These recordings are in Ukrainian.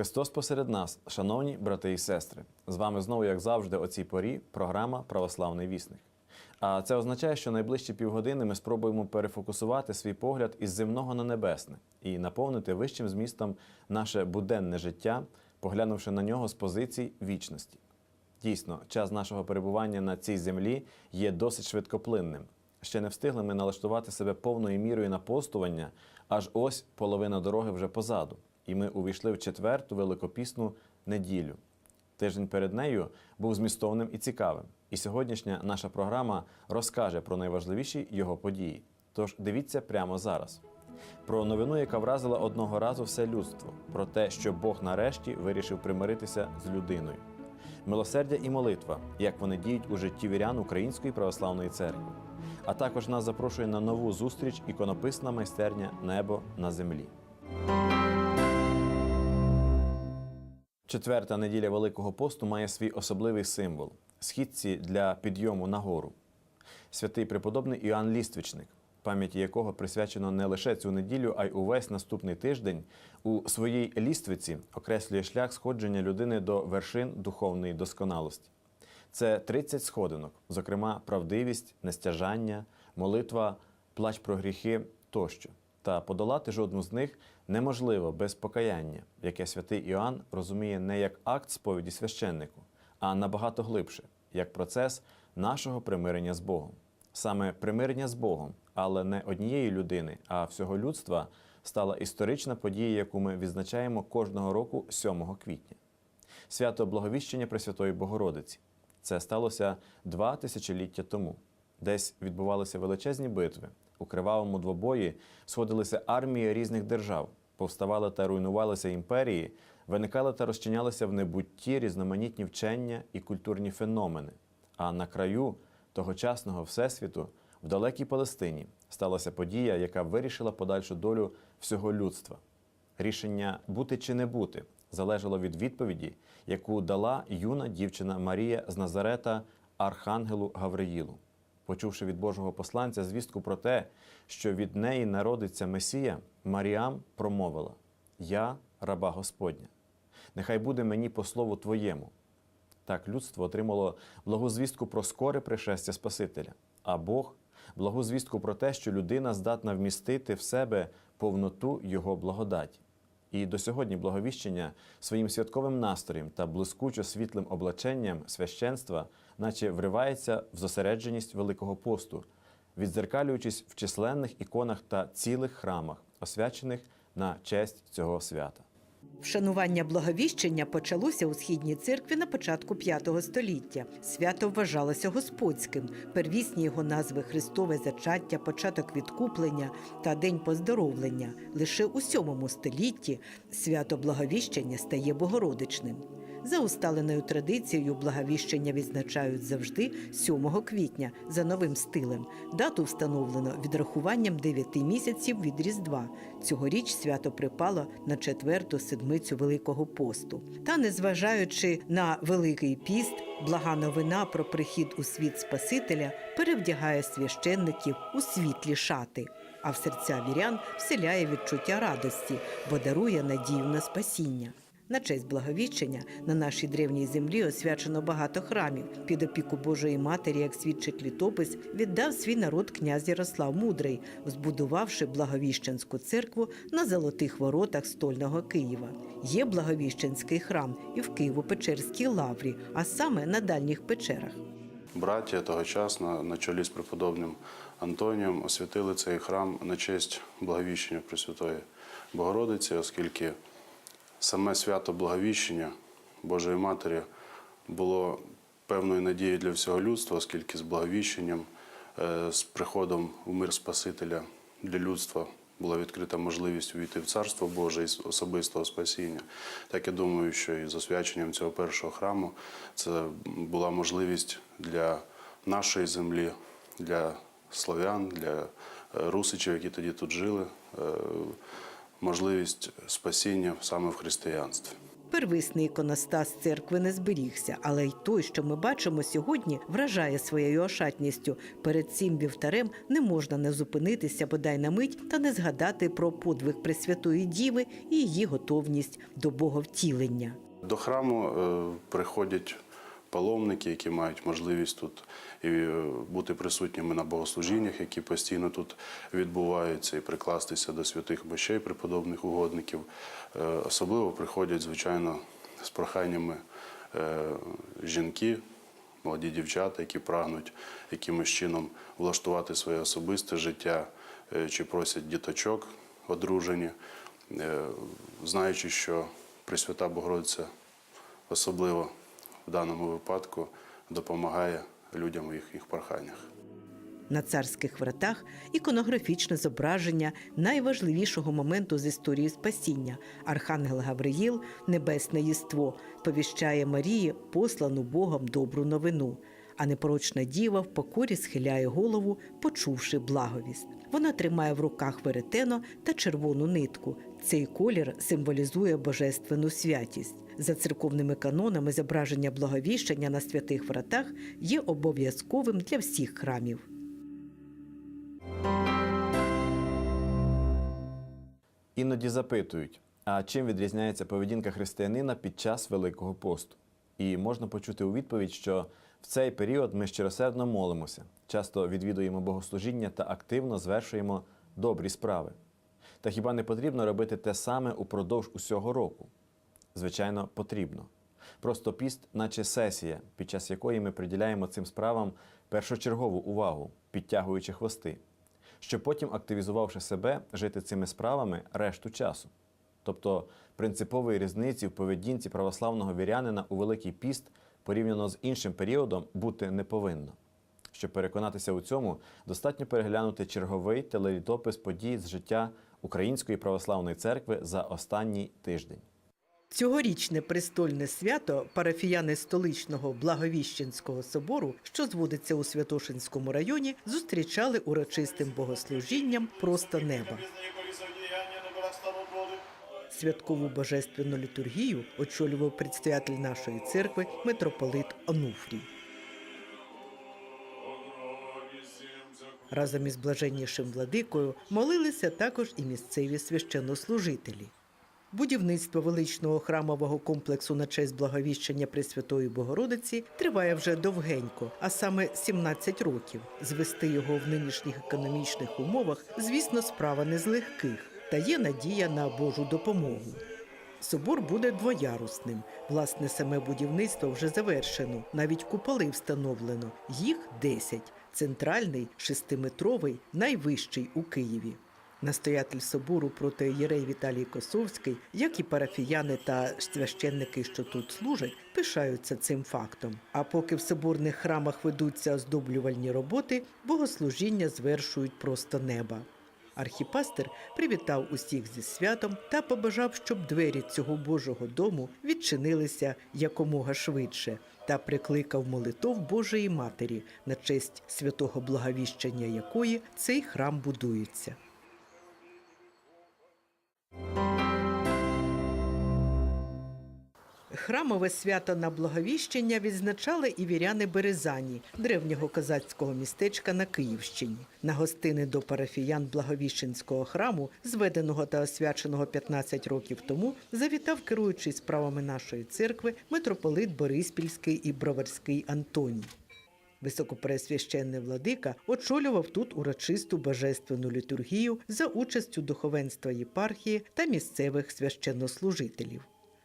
Христос посеред нас, шановні брати і сестри. З вами знову, як завжди, о цій порі програма Православний вісник. А це означає, що найближчі півгодини ми спробуємо перефокусувати свій погляд із земного на небесне і наповнити вищим змістом наше буденне життя, поглянувши на нього з позицій вічності. Дійсно, час нашого перебування на цій землі є досить швидкоплинним. Ще не встигли ми налаштувати себе повною мірою на постування, аж ось половина дороги вже позаду, і ми увійшли в четверту великопісну неділю. Тиждень перед нею був змістовним і цікавим. І сьогоднішня наша програма розкаже про найважливіші його події. Тож дивіться прямо зараз. Про новину, яка вразила одного разу все людство, про те, що Бог нарешті вирішив примиритися з людиною. Милосердя і молитва, як вони діють у житті вірян Української православної церкви. А також нас запрошує на нову зустріч іконописна майстерня Небо на землі. Четверта неділя Великого посту має свій особливий символ східці для підйому на гору. Святий преподобний Іоанн Ліствичник, пам'яті якого присвячено не лише цю неділю, а й увесь наступний тиждень, у своїй ліствиці окреслює шлях сходження людини до вершин духовної досконалості. Це 30 сходинок, зокрема, правдивість, нестяжання, молитва, плач про гріхи тощо. Та подолати жодну з них неможливо без покаяння, яке святий Іоанн розуміє не як акт сповіді священнику, а набагато глибше, як процес нашого примирення з Богом. Саме примирення з Богом, але не однієї людини, а всього людства, стала історична подія, яку ми відзначаємо кожного року 7 квітня. Свято Благовіщення Пресвятої Богородиці. Це сталося два тисячоліття тому. Десь відбувалися величезні битви. У кривавому двобої сходилися армії різних держав, повставали та руйнувалися імперії, виникали та розчинялися в небутті різноманітні вчення і культурні феномени. А на краю тогочасного всесвіту, в далекій Палестині, сталася подія, яка вирішила подальшу долю всього людства. Рішення бути чи не бути залежало від відповіді, яку дала юна дівчина Марія з Назарета Архангелу Гавриїлу. Почувши від Божого посланця звістку про те, що від неї народиться Месія, Маріам промовила: Я раба Господня, нехай буде мені по слову Твоєму. Так людство отримало благу звістку про скоре пришестя Спасителя, а Бог благу звістку про те, що людина здатна вмістити в себе повноту Його благодаті. І до сьогодні благовіщення своїм святковим настроєм та блискучо світлим облаченням священства, наче вривається в зосередженість Великого посту, відзеркалюючись в численних іконах та цілих храмах, освячених на честь цього свята. Вшанування благовіщення почалося у східній церкві на початку V століття. Свято вважалося господським. Первісні його назви Христове зачаття, початок відкуплення та День поздоровлення. Лише у VII столітті свято благовіщення стає богородичним. За усталеною традицією благовіщення відзначають завжди 7 квітня за новим стилем. Дату встановлено відрахуванням 9 місяців від Різдва. Цьогоріч свято припало на четверту седмицю Великого посту. Та, незважаючи на Великий піст, блага новина про прихід у світ Спасителя перевдягає священників у світлі шати. А в серця вірян вселяє відчуття радості, бо дарує надію на спасіння. На честь благовіщення на нашій древній землі освячено багато храмів. Під опіку Божої Матері, як свідчить літопис, віддав свій народ князь Ярослав Мудрий, збудувавши Благовіщенську церкву на золотих воротах стольного Києва. Є Благовіщенський храм і в Києво-Печерській лаврі, а саме на дальніх печерах. Браття тогочасно на чолі з преподобним Антонієм освятили цей храм на честь благовіщення Пресвятої Богородиці, оскільки саме свято Благовіщення Божої Матері було певною надією для всього людства, оскільки з благовіщенням, е, з приходом у мир Спасителя для людства була відкрита можливість увійти в Царство Боже із особистого спасіння. Так я думаю, що і з освяченням цього першого храму це була можливість для нашої землі, для славян, для е, русичів, які тоді тут жили, е, можливість спасіння саме в християнстві. Первисний іконостас церкви не зберігся, але й той, що ми бачимо сьогодні, вражає своєю ошатністю. Перед цим вівтарем не можна не зупинитися бодай на мить та не згадати про подвиг Пресвятої Діви і її готовність до боговтілення. До храму е, приходять паломники, які мають можливість тут е, бути присутніми на богослужіннях, які постійно тут відбуваються, і прикластися до святих мощей преподобних угодників. Е, Особливо приходять, звичайно, з проханнями е, жінки, молоді дівчата, які прагнуть якимось чином влаштувати своє особисте життя, чи просять діточок одружені, знаючи, що Пресвята Богородиця особливо в даному випадку допомагає людям у їхніх проханнях. На царських вратах іконографічне зображення найважливішого моменту з історії спасіння. Архангел Гавриїл, небесне єство, повіщає Марії послану Богом добру новину. А непорочна діва в покорі схиляє голову, почувши благовість. Вона тримає в руках веретено та червону нитку. Цей колір символізує божественну святість. За церковними канонами зображення благовіщення на святих вратах є обов'язковим для всіх храмів. Іноді запитують, а чим відрізняється поведінка християнина під час Великого посту? І можна почути у відповідь, що в цей період ми щиросердно молимося, часто відвідуємо богослужіння та активно звершуємо добрі справи. Та хіба не потрібно робити те саме упродовж усього року? Звичайно, потрібно. Просто піст, наче сесія, під час якої ми приділяємо цим справам першочергову увагу, підтягуючи хвости, щоб потім, активізувавши себе, жити цими справами решту часу. Тобто принципової різниці в поведінці православного вірянина у Великий піст порівняно з іншим періодом бути не повинно. Щоб переконатися у цьому, достатньо переглянути черговий телелітопис подій з життя Української православної церкви за останній тиждень. Цьогорічне престольне свято парафіяни столичного Благовіщенського собору, що зводиться у Святошинському районі, зустрічали урочистим богослужінням просто неба. Святкову божественну літургію очолював предстоятель нашої церкви митрополит Онуфрій. Разом із блаженнішим владикою молилися також і місцеві священнослужителі. Будівництво величного храмового комплексу на честь благовіщення Пресвятої Богородиці триває вже довгенько, а саме 17 років. Звести його в нинішніх економічних умовах, звісно, справа не з легких, та є надія на Божу допомогу. Собор буде двоярусним. Власне, саме будівництво вже завершено. Навіть куполи встановлено. Їх 10. Центральний, шестиметровий, найвищий у Києві. Настоятель собору проти Єрей Віталій Косовський, як і парафіяни та священники, що тут служать, пишаються цим фактом. А поки в соборних храмах ведуться оздоблювальні роботи, богослужіння звершують просто неба. Архіпастер привітав усіх зі святом та побажав, щоб двері цього Божого дому відчинилися якомога швидше, та прикликав молитов Божої Матері на честь святого благовіщення якої цей храм будується. Храмове свято на Благовіщення відзначали і віряни Березані, древнього козацького містечка на Київщині. На гостини до парафіян Благовіщенського храму, зведеного та освяченого 15 років тому, завітав керуючий справами нашої церкви митрополит Бориспільський і Броварський Антоній. Високопресвященний владика очолював тут урочисту божественну літургію за участю духовенства єпархії та місцевих священнослужителів.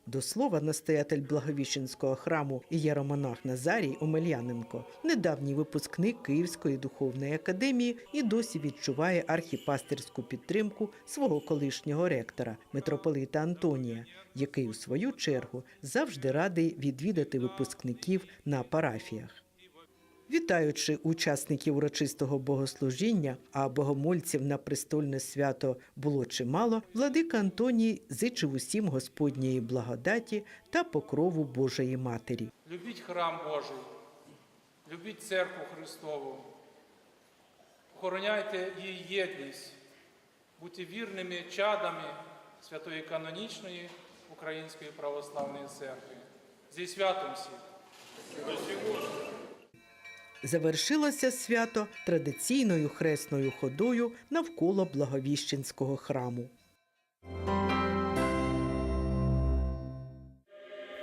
До слова, настоятель Благовіщенського храму єромонах Назарій Омельяненко, недавній випускник Київської духовної академії і досі відчуває архіпастерську підтримку свого колишнього ректора, митрополита Антонія, який у свою чергу завжди радий відвідати випускників на парафіях. Вітаючи учасників урочистого богослужіння, а богомольців на престольне свято було чимало, владика Антоній зичив усім Господньої благодаті та покрову Божої Матері. Любіть храм Божий, любіть церкву Христову, охороняйте її єдність, будьте вірними чадами святої канонічної Української православної церкви. Зі святом всіх! Завершилося свято традиційною хресною ходою навколо Благовіщенського храму.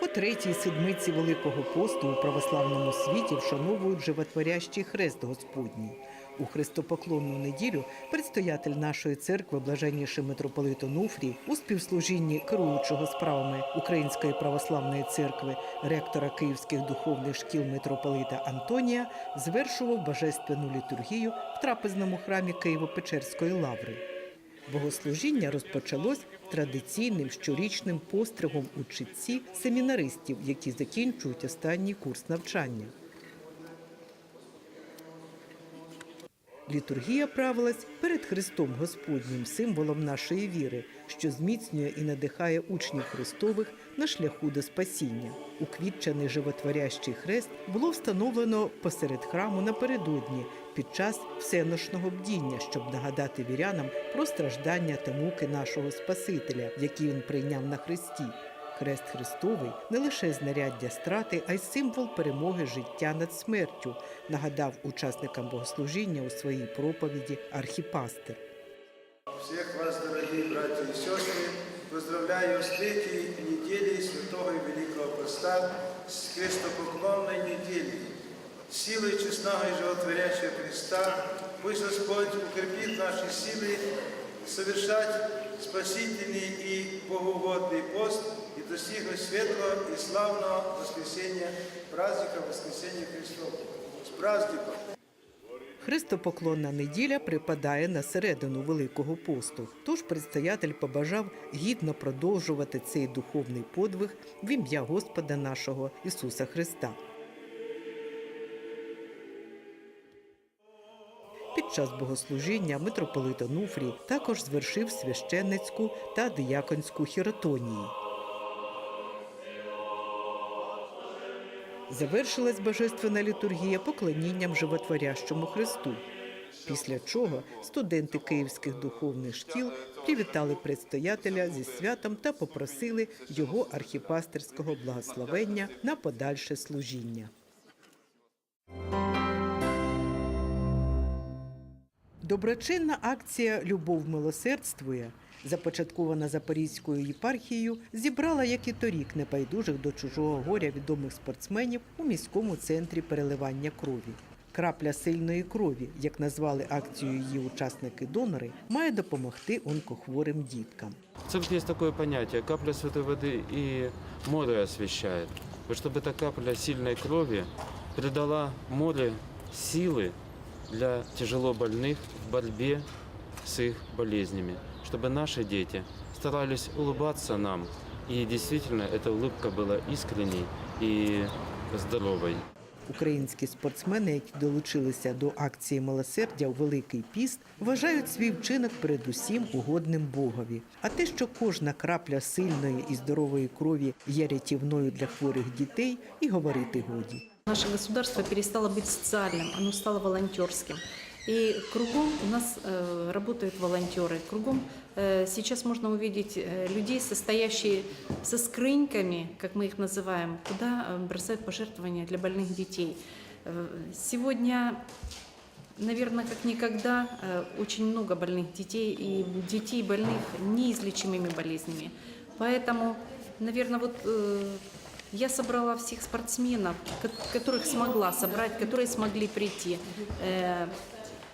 По третій седмиці Великого посту у православному світі вшановують животворящий хрест Господній. У хрестопоклонну неділю предстоятель нашої церкви, блаженніший митрополит Онуфрій, у співслужінні керуючого справами Української православної церкви, ректора Київських духовних шкіл митрополита Антонія, звершував божественну літургію в трапезному храмі Києво-Печерської лаври. Богослужіння розпочалось традиційним щорічним постригом у чітці семінаристів, які закінчують останній курс навчання. Літургія правилась перед Христом Господнім, символом нашої віри, що зміцнює і надихає учнів Христових на шляху до спасіння. Уквітчений животворящий хрест було встановлено посеред храму напередодні під час всеношного бдіння, щоб нагадати вірянам про страждання та муки нашого Спасителя, які він прийняв на хресті. Хрест Христовий не лише знаряддя страти, а й символ перемоги життя над смертю, нагадав учасникам богослужіння у своїй проповіді архіпастер. Всех вас, дорогие братья и сестры, поздравляю с третьей недели Святого и Великого Поста, с крестопоклонной недели. Силой честного и животворящего Христа пусть Господь укрепит наши силы совершать спасительный и богоугодный пост и достигнуть светлого и славного воскресения, праздника Воскресения Христова. С праздником! Христопоклонна неділя припадає на середину Великого посту. Тож предстоятель побажав гідно продовжувати цей духовний подвиг в ім'я Господа нашого Ісуса Христа. Час богослужіння митрополит Онуфрій також звершив священницьку та дияконську хіротонії. Завершилась божественна літургія поклонінням животворящому Христу. Після чого студенти київських духовних шкіл привітали предстоятеля зі святом та попросили його архіпастерського благословення на подальше служіння. Доброчинна акція Любов милосердствує, започаткована Запорізькою єпархією, зібрала, як і торік, небайдужих до чужого горя відомих спортсменів у міському центрі переливання крові. Крапля сильної крові, як назвали акцію її учасники-донори, має допомогти онкохворим діткам. В церкви есть такое понятие, капля святой воды и море освещает. Вот чтобы эта капля сильной крови придала море силы для тяжело больных в борьбе с их болезнями. Чтобы наши дети старались улыбаться нам, и действительно эта улыбка была искренней и здоровой. Українські спортсмени, які долучилися до акції милосердя у Великий піст, вважають свій вчинок передусім угодним Богові. А те, що кожна крапля сильної і здорової крові є рятівною для хворих дітей, і говорити годі. Наше государство перестало быть социальным, оно стало волонтерским. И кругом у нас э, работают волонтеры. Кругом э, сейчас можно увидеть э, людей, состоящие со скрыньками, как мы их называем, куда э, бросают пожертвования для больных детей. Э, сегодня, наверное, как никогда, э, очень много больных детей и детей больных неизлечимыми болезнями. Поэтому, наверное, вот э, я собрала всех спортсменов, ко- которых смогла собрать, которые смогли прийти, э,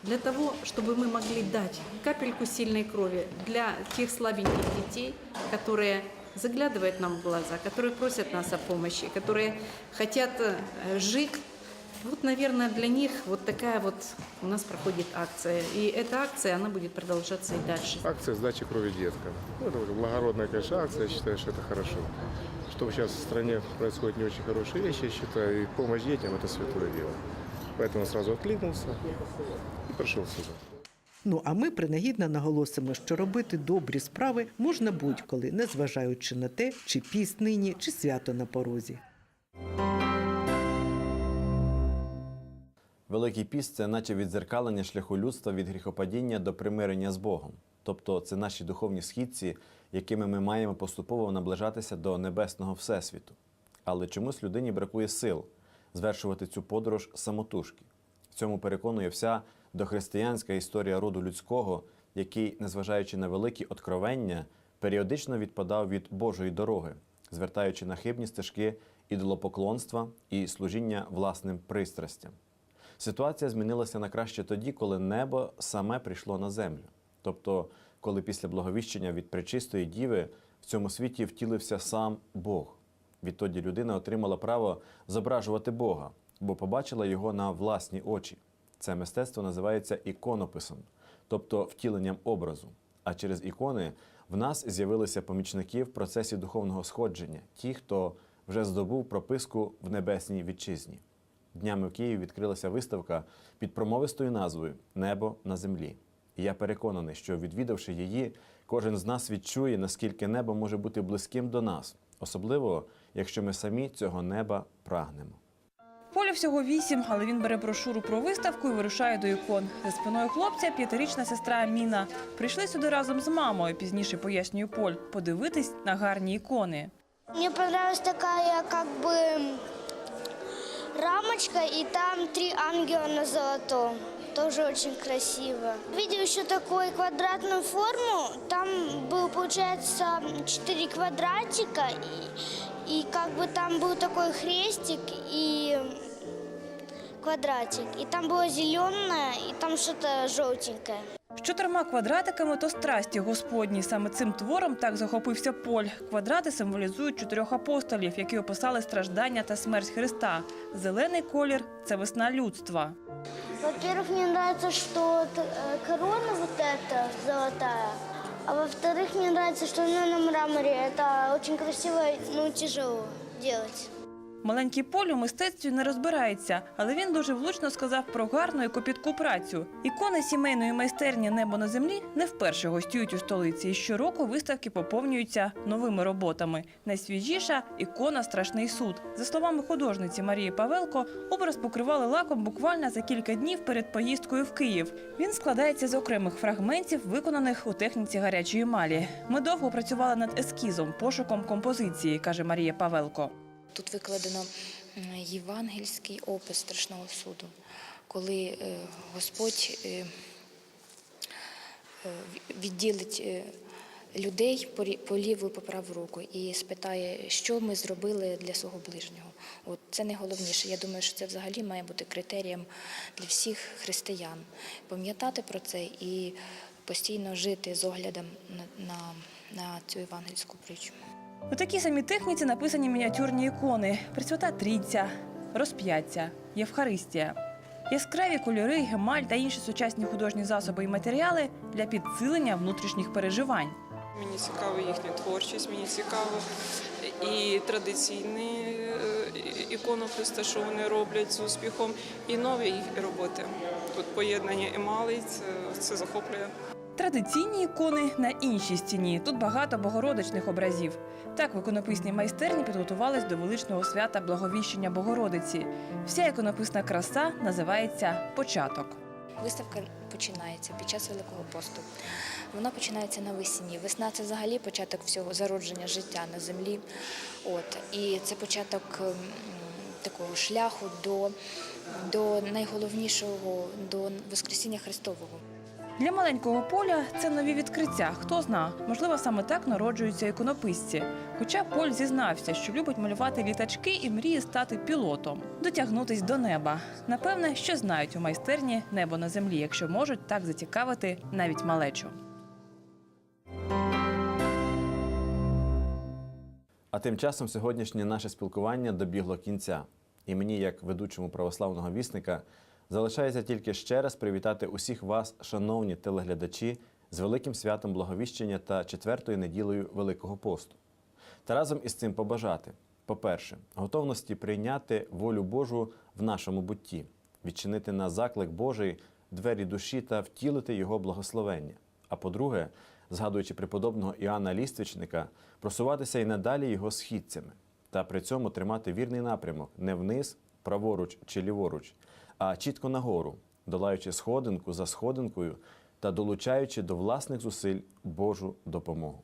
для того, чтобы мы могли дать капельку сильной крови для тех слабеньких детей, которые заглядывают нам в глаза, которые просят нас о помощи, которые хотят э, жить. Вот, наверное, для них вот такая вот у нас проходит акция. И эта акция, она будет продолжаться и дальше. Акция сдачи крови деткам. Ну, это благородная, конечно, акция, я считаю, что это хорошо. Что сейчас в стране происходят не очень хорошие вещи, я считаю, и помощь детям – это святое дело. Поэтому сразу откликнулся и прошел сюда. Ну а ми принагідно наголосимо, що робити добрі справи можна будь-коли, незважаючи на те, чи піст нині, чи свято на порозі. Великий піст це наче відзеркалення шляху людства від гріхопадіння до примирення з Богом. тобто це наші духовні східці, якими ми маємо поступово наближатися до небесного всесвіту. Але чомусь людині бракує сил звершувати цю подорож самотужки. В цьому переконує вся дохристиянська історія роду людського, який, незважаючи на великі откровення, періодично відпадав від Божої дороги, звертаючи на хибні стежки ідолопоклонства і служіння власним пристрастям. Ситуація змінилася на краще тоді, коли небо саме прийшло на землю. Тобто, коли після благовіщення від пречистої діви в цьому світі втілився сам Бог. Відтоді людина отримала право зображувати Бога, бо побачила його на власні очі. Це мистецтво називається іконописом, тобто втіленням образу. А через ікони в нас з'явилися помічники в процесі духовного сходження, ті, хто вже здобув прописку в небесній вітчизні. Днями в Києві відкрилася виставка під промовистою назвою Небо на землі. І я переконаний, що відвідавши її, кожен з нас відчує, наскільки небо може бути близьким до нас, особливо якщо ми самі цього неба прагнемо. Полю всього вісім, але він бере брошуру про виставку і вирушає до ікон. За спиною хлопця п'ятирічна сестра Аміна. Прийшли сюди разом з мамою, пізніше пояснює Поль, подивитись на гарні ікони. Мне понравилась такая как бы рамочка, и там три ангела на золотом. Тоже очень красиво. Видел еще такую квадратную форму. Там был, получается, четыре квадратика, и, и как бы там был такой хрестик и квадратик. И там было зеленое, и там что-то желтенькое. З чотирма квадратиками то страсті Господні. Саме цим твором так захопився Поль. Квадрати символізують чотирьох апостолів, які описали страждання та смерть Христа. Зелений колір це весна людства. Во-первых, мне нравится, что вот, э, корона вот эта золотая, а во-вторых, мне нравится, что она на мраморе. Это очень красиво, но тяжело делать. Маленький Поль у мистецтві не розбирається, але він дуже влучно сказав про гарну і копітку працю. Ікони сімейної майстерні Небо на землі не вперше гостюють у столиці. І щороку виставки поповнюються новими роботами. Найсвіжіша ікона Страшний суд. За словами художниці Марії Павелко, образ покривали лаком буквально за кілька днів перед поїздкою в Київ. Він складається з окремих фрагментів, виконаних у техніці гарячої емалі. Ми довго працювали над ескізом, пошуком композиції, каже Марія Павелко. Тут викладено євангельський опис страшного суду, коли е, Господь е, е, відділить людей по ліву і по праву руку і спитає, що ми зробили для свого ближнього. От це найголовніше. Я думаю, що це взагалі має бути критерієм для всіх християн. Пам'ятати про це і постійно жити з оглядом на, на, на цю євангельську притчу. У такій самій техніці написані мініатюрні ікони: Пресвята Трійця, Розп'яття, Євхаристія. Яскраві кольори, гемаль та інші сучасні художні засоби і матеріали для підсилення внутрішніх переживань. Мені цікава їхня творчість, мені цікаво і традиційні е, іконопис, те, що вони роблять з успіхом, і нові їх роботи. Тут поєднання емалей, це, це захоплює. Традиційні ікони на іншій стіні. Тут багато богородичних образів. Так в іконописній майстерні підготувались до величного свята Благовіщення Богородиці. Вся іконописна краса називається початок. Виставка починається під час Великого посту. Вона починається навесні. Весна це взагалі початок всього зародження життя на землі. От і це початок ем, такого шляху до, до найголовнішого, до Воскресіння Христового. Для маленького поля це нові відкриття. Хто зна, можливо, саме так народжуються іконописці. Хоча Поль зізнався, що любить малювати літачки і мріє стати пілотом, дотягнутись до неба. Напевне, що знають у майстерні небо на землі, якщо можуть так зацікавити навіть малечу. А тим часом сьогоднішнє наше спілкування добігло кінця. І мені, як ведучому православного вісника, залишається тільки ще раз привітати усіх вас, шановні телеглядачі, з великим святом Благовіщення та четвертою неділею Великого посту. Та разом із цим побажати: по-перше, готовності прийняти волю Божу в нашому бутті, відчинити на заклик Божий двері душі та втілити його благословення. А по-друге, згадуючи преподобного Іоанна Ліствічника, просуватися і надалі його східцями, та при цьому тримати вірний напрямок не вниз, праворуч чи ліворуч, а чітко нагору, долаючи сходинку за сходинкою та долучаючи до власних зусиль Божу допомогу.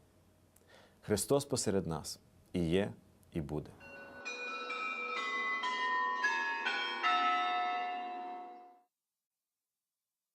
Христос посеред нас і є, і буде.